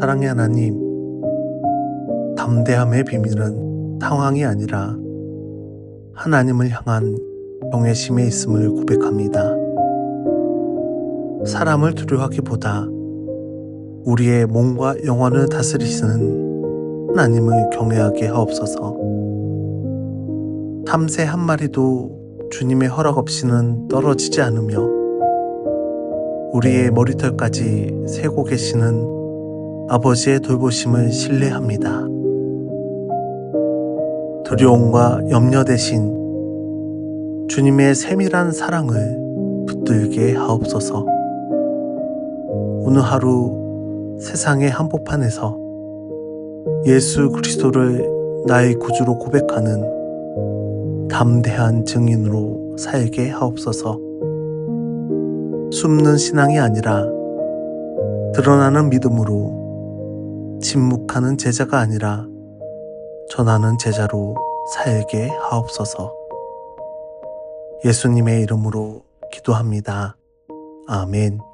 사랑의 하나님, 담대함의 비밀은 상황이 아니라 하나님을 향한 경외심에 있음을 고백합니다. 사람을 두려워하기보다 우리의 몸과 영혼을 다스리시는 하나님을 경외하게 하옵소서. 탐새 한 마리도 주님의 허락 없이는 떨어지지 않으며 우리의 머리털까지 세고 계시는 아버지의 돌보심을 신뢰합니다. 두려움과 염려 대신 주님의 세밀한 사랑을 붙들게 하옵소서. 오늘 하루 세상의 한복판에서 예수 그리스도를 나의 구주로 고백하는 담대한 증인으로 살게 하옵소서. 숨는 신앙이 아니라 드러나는 믿음으로 침묵하는 제자가 아니라 전하는 제자로 살게 하옵소서. 예수님의 이름으로 기도합니다. 아멘.